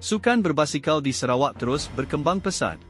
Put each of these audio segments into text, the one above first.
Sukan berbasikal di Sarawak terus berkembang pesat.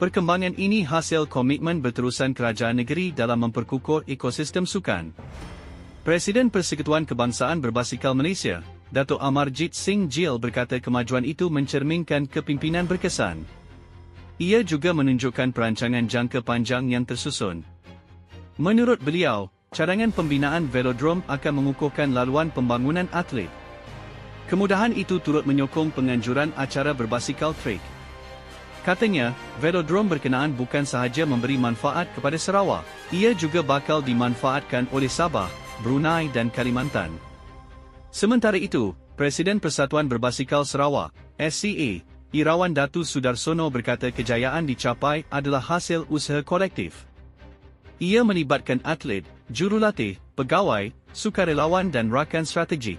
Perkembangan ini hasil komitmen berterusan kerajaan negeri dalam memperkukuh ekosistem sukan. Presiden Persekutuan Kebangsaan Berbasikal Malaysia, Datuk Amarjit Singh Gill berkata kemajuan itu mencerminkan kepimpinan berkesan. Ia juga menunjukkan perancangan jangka panjang yang tersusun. Menurut beliau, cadangan pembinaan velodrome akan mengukuhkan laluan pembangunan atlet. Kemudahan itu turut menyokong penganjuran acara berbasikal trek. Katanya, velodrome berkenaan bukan sahaja memberi manfaat kepada Sarawak, ia juga bakal dimanfaatkan oleh Sabah, Brunei dan Kalimantan. Sementara itu, Presiden Persatuan Berbasikal Sarawak, SCA, Irawan Datu Sudarsono berkata kejayaan dicapai adalah hasil usaha kolektif. Ia melibatkan atlet, jurulatih, pegawai, sukarelawan dan rakan strategik.